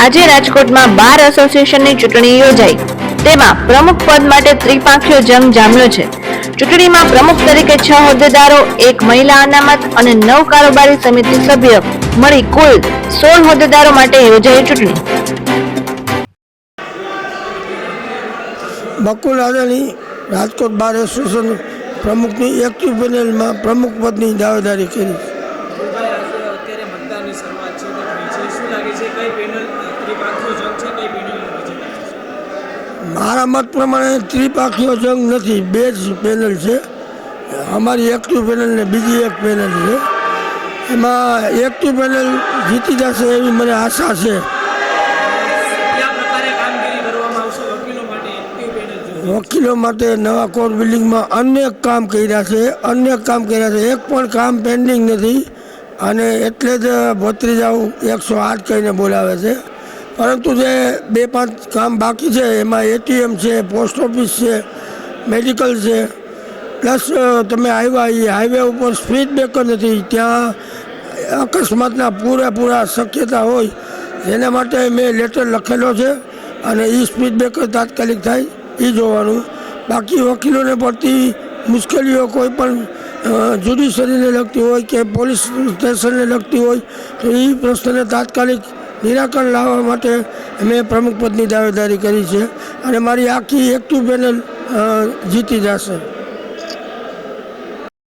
આજે રાજકોટમાં બાર એસોસિએશનની ચૂંટણી યોજાઈ. તેમાં પ્રમુખ પદ માટે ત્રિપાંખીયો જંગ જામ્યો છે. ચૂંટણીમાં પ્રમુખ તરીકે છ હોદ્દેદારો એક મહિલા અનામત અને નવ કારોબારી સમિતિ સભ્ય મળી કુલ સોળ હોદ્દેદારો માટે યોજાઈ ચૂંટણી. બકુલ આદાની રાજકોટ બાર એસોસિએશન પ્રમુખની એક્ટિવ પેનલમાં પ્રમુખ પદની દાવેદારી કરી. ભાઈ આજે અત્યારે મતદાનની શરૂઆત છે છે શું લાગે છે? કઈ પેનલ મારા મત પ્રમાણે ત્રિપાખીઓ જંગ નથી બે જ પેનલ છે. અમારી એકટી પેનલ ને બીજી એક પેનલ છે. એમાં એકટી પેનલ જીતી જશે એવી મને આશા છે. વકીલો માટે નવા કોર્ટ બિલ્ડિંગમાં અનેક કામ કર્યા છે અનેક કામ કર્યા છે. એક પણ કામ પેન્ડિંગ નથી. અને એટલે જ ભત્રીજાઓ એકસો આઠ કહીને બોલાવે છે. પરંતુ જે બે પાંચ કામ બાકી છે, એમાં એટીએમ છે, પોસ્ટ ઓફિસ છે, મેડિકલ છે, પ્લસ તમે આવ્યા, એ હાઈવે ઉપર સ્પીડ બ્રેકર નથી, ત્યાં અકસ્માતના પૂરેપૂરા શક્યતા હોય, એના માટે મેં લેટર લખેલો છે અને એ સ્પીડ બ્રેકર તાત્કાલિક થાય એ જોવાનું. બાકી વકીલોને પડતી મુશ્કેલીઓ કોઈ પણ જ્યુડિશરીને લગતી હોય કે પોલીસ સ્ટેશનને લગતી હોય, તો એ પ્રશ્નને તાત્કાલિક નિરાકરણ લાવવા માટે મેં પ્રમુખ પદની દાવેદારી કરી છે અને મારી આખી એક્ટિવ પેનલ જીતી જશે.